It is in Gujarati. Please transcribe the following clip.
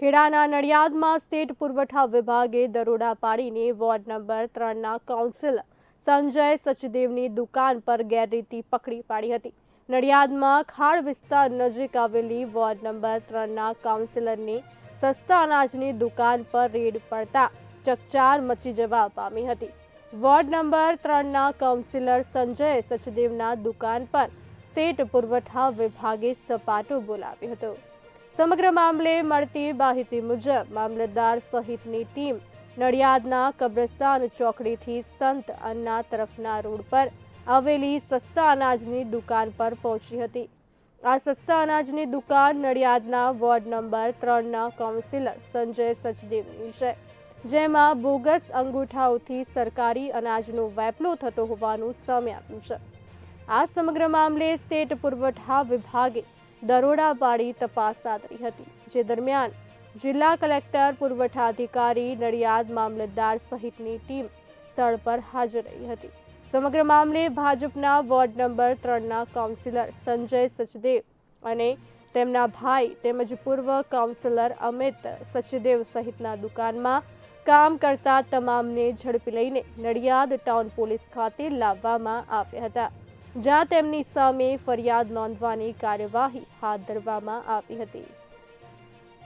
ખેડાના નડિયાદમાં સ્ટેટ પુરવઠા વિભાગે દરોડા પાડીને વોર્ડ નંબર ત્રણના કાઉન્સિલર સંજય સચદેવની દુકાન પર ગેરરીતિ પકડી પાડી હતી. નડિયાદમાં ખાડ વિસ્તાર નજીક આવેલી વોર્ડ નંબર ત્રણના કાઉન્સિલરની સસ્તા અનાજની દુકાન પર રેડ પડતા ચકચાર મચી જવા પામી હતી. વોર્ડ નંબર ત્રણના કાઉન્સિલર સંજય સચદેવના દુકાન પર સ્ટેટ પુરવઠા વિભાગે સપાટો બોલાવ્યો હતો. સમગ્ર મામલે મળતી માહિતી મુજબ, મામલતદાર સહિતની ટીમ નડિયાદના કબ્રસ્તાન ચોકડીથી સંત અન્ના તરફના રોડ પર આવેલી સસ્તા અનાજની દુકાન પર પહોંચી હતી. આ સસ્તા અનાજની દુકાન નડિયાદના વોર્ડ નંબર ત્રણના કાઉન્સિલર સંજય સચદેવની છે, જેમાં બોગસ અંગૂઠાઓથી સરકારી અનાજનો વેપલો થતો હોવાનું સામે આવ્યું છે. આ સમગ્ર મામલે સ્ટેટ પુરવઠા વિભાગે દરોડા પાડી તપાસ સાધરી ધરી હતી, જે દરમિયાન જિલ્લા કલેક્ટર પુરવઠા અધિકારી નડિયાદ મામલતદાર સહિતની ટીમ સ્થળ પર હાજર રહી હતી. સમગ્ર મામલે ભાજપના વોર્ડ નંબર ત્રણના કાઉન્સિલર સંજય સચદેવ અને તેમના ભાઈ તેમજ પૂર્વ કાઉન્સિલર અમિત સચદેવ સહિતના દુકાનમાં કામ કરતા તમામને ઝડપી લઈને નડિયાદ ટાઉન પોલીસ ખાતે લાવવામાં આવ્યા હતા. જ્યાં તેમની સામે ફરિયાદ નોંધવાની કાર્યવાહી હાથ ધરવામાં આવી હતી.